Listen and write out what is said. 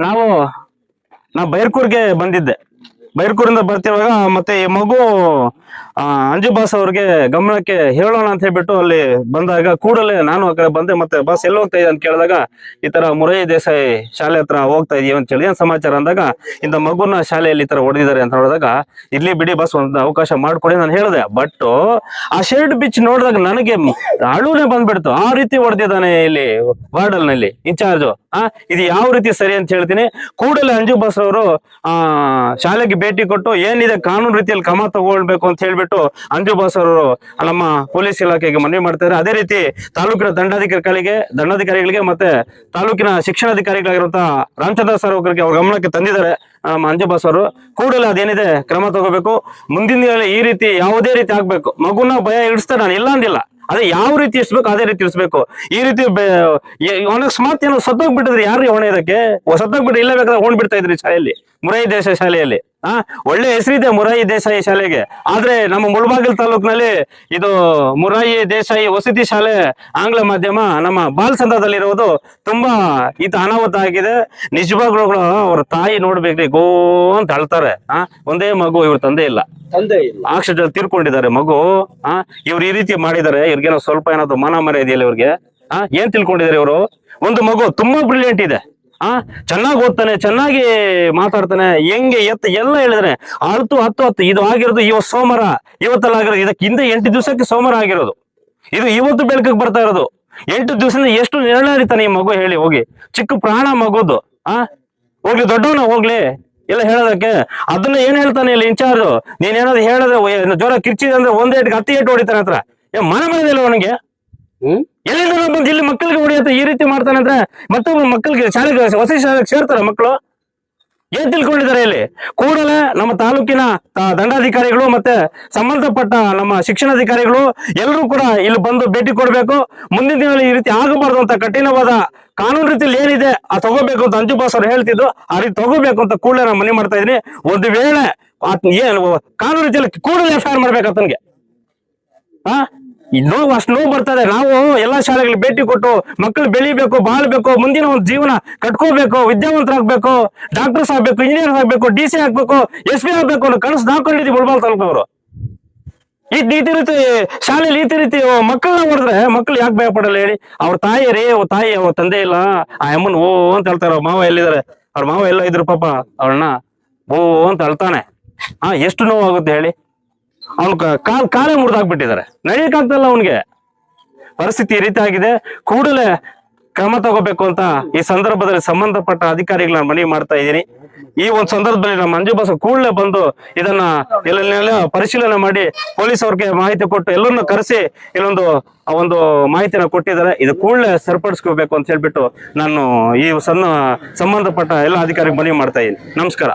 ನಾವು ನಾ ಬೈರ್ಕೂರ್ಗೆ ಬಂದಿದ್ದೆ. ಬೈರ್ಕೂರಿಂದ ಬರ್ತಿವಾಗ ಮತ್ತೆ ಈ ಮಗು ಅಂಜು ಬಾಸ್ ಅವ್ರಿಗೆ ಗಮನಕ್ಕೆ ಹೇಳೋಣ ಅಂತ ಹೇಳ್ಬಿಟ್ಟು ಅಲ್ಲಿ ಬಂದಾಗ ಕೂಡಲೇ ನಾನು ಆ ಕಡೆ ಬಂದೆ, ಮತ್ತೆ ಬಾಸ್ ಎಲ್ಲಿ ಹೋಗ್ತಾ ಇದೆ ಅಂತ ಕೇಳಿದಾಗ, ಈ ತರ ಮುರೈ ದೇಸಾಯಿ ಶಾಲೆ ಹತ್ರ ಹೋಗ್ತಾ ಇದೀವಿ ಅಂತ ಹೇಳಿ ಏನ್ ಸಮಾಚಾರ ಅಂದಾಗ ಇಂತ ಮಗುನ ಶಾಲೆಯಲ್ಲಿ ಈ ತರ ಹೊಡೆದಿದ್ದಾರೆ ಅಂತ ನೋಡಿದಾಗ ಇಲ್ಲಿ ಬಿಡಿ ಬಸ್ ಒಂದ್ ಅವಕಾಶ ಮಾಡ್ಕೊಡಿ ನಾನು ಹೇಳಿದೆ. ಬಟ್ ಆ ಶರ್ಟ್ ಬಿಚ್ ನೋಡಿದಾಗ ನನಗೆ ಅಳುನೇ ಬಂದ್ಬಿಡ್ತು. ಆ ರೀತಿ ಹೊಡೆದಿದ್ದಾನೆ ಇಲ್ಲಿ ವಾರ್ಡಲ್ನಲ್ಲಿ ಇನ್ಚಾರ್ಜ್ ಆ, ಇದು ಯಾವ ರೀತಿ ಸರಿ ಅಂತ ಹೇಳ್ತೀನಿ. ಕೂಡಲೇ ಅಂಜು ಬಸ್ ಅವರು, ಆ, ಶಾಲೆಗೆ ಭೇಟಿ ಕೊಟ್ಟು ಏನಿದೆ ಕಾನೂನು ರೀತಿಯಲ್ಲಿ ಕ್ರಮ ತಗೊಳ್ಬೇಕು ಅಂತ ಹೇಳ್ಬಿಟ್ಟು ಅಂಜು ಬಾಸ್ ಅವರು ನಮ್ಮ ಪೊಲೀಸ್ ಇಲಾಖೆಗೆ ಮನವಿ ಮಾಡ್ತಾರೆ. ಅದೇ ರೀತಿ ತಾಲೂಕಿನ ದಂಡಾಧಿಕಾರಿಗಳಿಗೆ ದಂಡಾಧಿಕಾರಿಗಳಿಗೆ ಮತ್ತೆ ತಾಲೂಕಿನ ಶಿಕ್ಷಣಾಧಿಕಾರಿಗಳಾಗಿರುವಂತಹ ರಾಮಚಂದ್ರ ಸರ್ ಅವರಿಗೆ ಅವ್ರ ಗಮನಕ್ಕೆ ತಂದಿದ್ದಾರೆ ನಮ್ಮ ಅಂಜು ಬಾಸ್ ಅವರು. ಕೂಡಲೇ ಅದೇನಿದೆ, ಕ್ರಮ ತಗೋಬೇಕು. ಮುಂದಿನ ಈ ರೀತಿ ಯಾವುದೇ ರೀತಿ ಆಗ್ಬೇಕು. ಮಗುನ ಭಯ ಇಡಿಸ್ತಾ ನಾನು ಇಲ್ಲ ಅಂದಿಲ್ಲ. ಅದೇ ಯಾವ ರೀತಿ ಇರ್ಸ್ಬೇಕು ಅದೇ ರೀತಿ ಇರಿಸ್ಬೇಕು ಈ ರೀತಿ ಅಕಸ್ಮಾತ್ ಏನೋ ಸತ್ತೋಗ್ಬಿಟ್ಟಿದ್ರೆ. ಯಾರು ಹೊಣೆ ಇದಕ್ಕೆ? ಸತ್ತೋಗ್ಬಿಟ್ಟು ಇಲ್ಲ ಬೇಕಾದ್ರೆ ಹೊಣ್ ಬಿಡ್ತಾ ಇದ್ರಿ ಶಾಲೆಯಲ್ಲಿ. ಮುರೈ ದೇಶ ಶಾಲೆಯಲ್ಲಿ. ಆ ಒಳ್ಳೆ ಹೆಸರಿದೆ ಮುರಾಯಿ ದೇಸಾಯಿ ಶಾಲೆಗೆ. ಆದ್ರೆ ನಮ್ಮ ಮುಳಬಾಗಿಲು ತಾಲೂಕಿನಲ್ಲಿ ಇದು ಮುರಾಯಿ ದೇಸಾಯಿ ವಸತಿ ಶಾಲೆ ಆಂಗ್ಲ ಮಾಧ್ಯಮ ನಮ್ಮ ಬಾಲ್ಸಂದ್ರದಲ್ಲಿರೋದು ತುಂಬಾ ಇದು ಅನಾಹುತ ಆಗಿದೆ. ನಿಜವಾಗ್ಲೂ ಅವ್ರ ತಾಯಿ ನೋಡ್ಬೇಕ್ರಿ ಗೋ ಅಂತ ಅಳ್ತಾರೆ. ಆ ಒಂದೇ ಮಗು ಇವ್ರ ತಂದೆ ಇಲ್ಲ. ತಂದೆ ಇಲ್ಲ. ಆಕ್ಷ ತೀರ್ಕೊಂಡಿದ್ದಾರೆ ಮಗು. ಆ ಇವ್ರು ಈ ರೀತಿ ಮಾಡಿದ್ದಾರೆ ಇವ್ರಿಗೇನೋ ಸ್ವಲ್ಪ ಏನಾದ್ರು ಮಾನ ಇದೆಯಲ್ಲ ಇವ್ರಿಗೆ. ಆ ಏನ್ ತಿಳ್ಕೊಂಡಿದ್ದಾರೆ ಇವರು? ಒಂದು ಮಗು ತುಂಬಾ ಬ್ರಿಲಿಯಂಟ್ ಇದೆ. ಆ, ಚೆನ್ನಾಗಿ ಓದ್ತಾನೆ, ಚೆನ್ನಾಗಿ ಮಾತಾಡ್ತಾನೆ, ಹೆಂಗೆ ಎತ್ತ ಎಲ್ಲ ಹೇಳಿದ್ರೆ ಅಳ್ತು ಹತ್ತು ಹತ್ತು, ಇದು ಆಗಿರೋದು ಇವತ್ತು ಸೋಮವಾರ. ಇವತ್ತಲ್ಲ ಆಗಿರೋದು, ಇದಕ್ಕೆ ಹಿಂದೆ ಎಂಟು ದಿವಸಕ್ಕೆ ಸೋಮವಾರ ಆಗಿರೋದು. ಇದು ಇವತ್ತು ಬೆಳಕಿಗೆ ಬರ್ತಾ ಇರೋದು. ಎಂಟು ದಿವಸದಿಂದ ಎಷ್ಟು ನಿರ್ಣಯಿತಾನೆ ಈ ಮಗು ಹೇಳಿ, ಹೋಗಿ. ಚಿಕ್ಕ ಪ್ರಾಣ ಮಗುದು, ಆ? ಹೋಗ್ಲಿ, ದೊಡ್ಡವನ ಹೋಗ್ಲಿ. ಎಲ್ಲ ಹೇಳೋದಕ್ಕೆ, ಅದನ್ನ ಏನ್ ಹೇಳ್ತಾನೆ ಇಲ್ಲಿ ಇನ್ಚಾರ್ಜ್? ನೀನ್ ಏನಾದ್ರು ಹೇಳಿದ್ರೆ ಜ್ವರ ಕಿರ್ಚಿದೆ ಅಂದ್ರೆ ಒಂದೇ ಏಟ್ಗೆ ಹತ್ತಿ ಏಟು ಹೊಡಿತಾನೆ ಹತ್ರ. ಏ, ಮನೆ ಮನದಿಲ್ಲ ಅವನಿಗೆ. ಎಲ್ಲಿಂದ ಬಂದು ಇಲ್ಲಿ ಮಕ್ಕಳಿಗೆ ಹೊಡಿಯತ್ತ ಈ ರೀತಿ ಮಾಡ್ತಾನಂದ್ರೆ ಮತ್ತೊಬ್ಬ ಮಕ್ಕಳಿಗೆ ಶಾಲೆಗೆ, ಹೊಸ ಶಾಲೆಗೆ ಸೇರ್ತಾರೆ ಮಕ್ಕಳು? ಏನ್ ತಿಳ್ಕೊಂಡಿದ್ದಾರೆ ಇಲ್ಲಿ? ಕೂಡಲೇ ನಮ್ಮ ತಾಲೂಕಿನ ದಂಡಾಧಿಕಾರಿಗಳು ಮತ್ತೆ ಸಂಬಂಧಪಟ್ಟ ನಮ್ಮ ಶಿಕ್ಷಣಾಧಿಕಾರಿಗಳು ಎಲ್ಲರೂ ಕೂಡ ಇಲ್ಲಿ ಬಂದು ಭೇಟಿ ಕೊಡಬೇಕು. ಮುಂದಿನ ದಿನಗಳಲ್ಲಿ ಈ ರೀತಿ ಆಗಬಾರ್ದು ಅಂತ ಕಠಿಣವಾದ ಕಾನೂನು ರೀತಿಯಲ್ಲಿ ಏನಿದೆ, ಆ, ತಗೋಬೇಕು ಅಂತ ಅಂಜು ಸರ್ ಅವ್ರು ಹೇಳ್ತಿದ್ದು, ಆ ರೀತಿ ತಗೋಬೇಕು ಅಂತ ಕೂಡಲೇ ನಾನು ಮನವಿ ಮಾಡ್ತಾ ಇದೀನಿ ಒಂದು ವೇಳೆ ಏನು, ಕಾನೂನು ರೀತಿಯಲ್ಲಿ ಕೂಡಲೇ ಎಫ್ ಐ ಆರ್ ಮಾಡ್ಬೇಕು ಆತನಿಗೆ. ಈ ನೋವು, ಅಷ್ಟು ನೋವು ಬರ್ತದೆ. ನಾವು ಎಲ್ಲಾ ಶಾಲೆಗಳಿಗೆ ಭೇಟಿ ಕೊಟ್ಟು ಮಕ್ಕಳು ಬೆಳಿಬೇಕು, ಬಾಳ್ಬೇಕು, ಮುಂದಿನ ಒಂದು ಜೀವನ ಕಟ್ಕೋಬೇಕು, ವಿದ್ಯಾವಂತರಾಗ್ಬೇಕು ಡಾಕ್ಟರ್ಸ್ ಆಗ್ಬೇಕು ಇಂಜಿನಿಯರ್ ಆಗ್ಬೇಕು ಡಿ ಸಿ ಆಗ್ಬೇಕು ಎಸ್ ಪಿ ಆಗ್ಬೇಕು ಅನ್ನೋ ಕನಸು ಹಾಕೊಂಡಿದ್ದೀವಿ ಮುಳ್ಬಾಲ್ ತಾಲೂಕವರು. ಈ ಈ ರೀತಿ ಶಾಲೆಯಲ್ಲಿ ಈ ರೀತಿ ಮಕ್ಕಳನ್ನ ಹೊಡೆದ್ರೆ ಮಕ್ಕಳು ಯಾಕೆ ಭಯ ಪಡಲ್ಲ ಹೇಳಿ. ಅವ್ರ ತಾಯಿ ರೀ, ಅವ್ರ ತಾಯಿ, ಅವ್ರ ತಂದೆ ಇಲ್ಲ. ಆ ಅಮ್ಮನ್ ಓ ಅಂತ ಹೇಳ್ತಾರ. ಮಾವ ಎಲ್ಲಿದ್ದಾರೆ ಅವ್ರ ಮಾವ ಎಲ್ಲ ಇದ್ರು ಪಾಪ ಅವ್ರನ್ನ ಓ ಅಂತ ಅಳ್ತಾನೆ ಹಾ, ಎಷ್ಟು ನೋವಾಗುತ್ತೆ ಹೇಳಿ? ಅವ್ನ ಕಾಲ್ ಕಾಲೇ ಮುರಿದಾಕ್ಬಿಟ್ಟಿದ್ದಾರೆ ನಡೆಯಕ್ಕಾಗ್ತಲ್ಲ ಅವನಿಗೆ? ಪರಿಸ್ಥಿತಿ ಈ ರೀತಿ ಆಗಿದೆ. ಕೂಡಲೇ ಕ್ರಮ ತಗೋಬೇಕು ಅಂತ ಈ ಸಂದರ್ಭದಲ್ಲಿ ಸಂಬಂಧಪಟ್ಟ ಅಧಿಕಾರಿಗಳನ್ನ ಮನವಿ ಮಾಡ್ತಾ ಇದ್ದೀನಿ. ಈ ಒಂದು ಸಂದರ್ಭದಲ್ಲಿ ನಮ್ಮ ಮಂಜು ಬಸ್ ಕೂಡಲೇ ಬಂದು ಇದನ್ನ ಎಲ್ಲೆಲ್ಲಾ ಪರಿಶೀಲನೆ ಮಾಡಿ ಪೊಲೀಸ್ ಅವ್ರಿಗೆ ಮಾಹಿತಿ ಕೊಟ್ಟು ಎಲ್ಲರನ್ನ ಕರೆಸಿ ಇಲ್ಲೊಂದು ಒಂದು ಮಾಹಿತಿನ ಕೊಟ್ಟಿದ್ದಾರೆ. ಇದು ಕೂಡಲೇ ಸರಿಪಡಿಸ್ಕೋಬೇಕು ಅಂತ ಹೇಳ್ಬಿಟ್ಟು ನಾನು ಈ ಸಣ್ಣ ಸಂಬಂಧಪಟ್ಟ ಎಲ್ಲ ಅಧಿಕಾರಿಗೆ ಮನವಿ ಮಾಡ್ತಾ ಇದ್ದೀನಿ. ನಮಸ್ಕಾರ.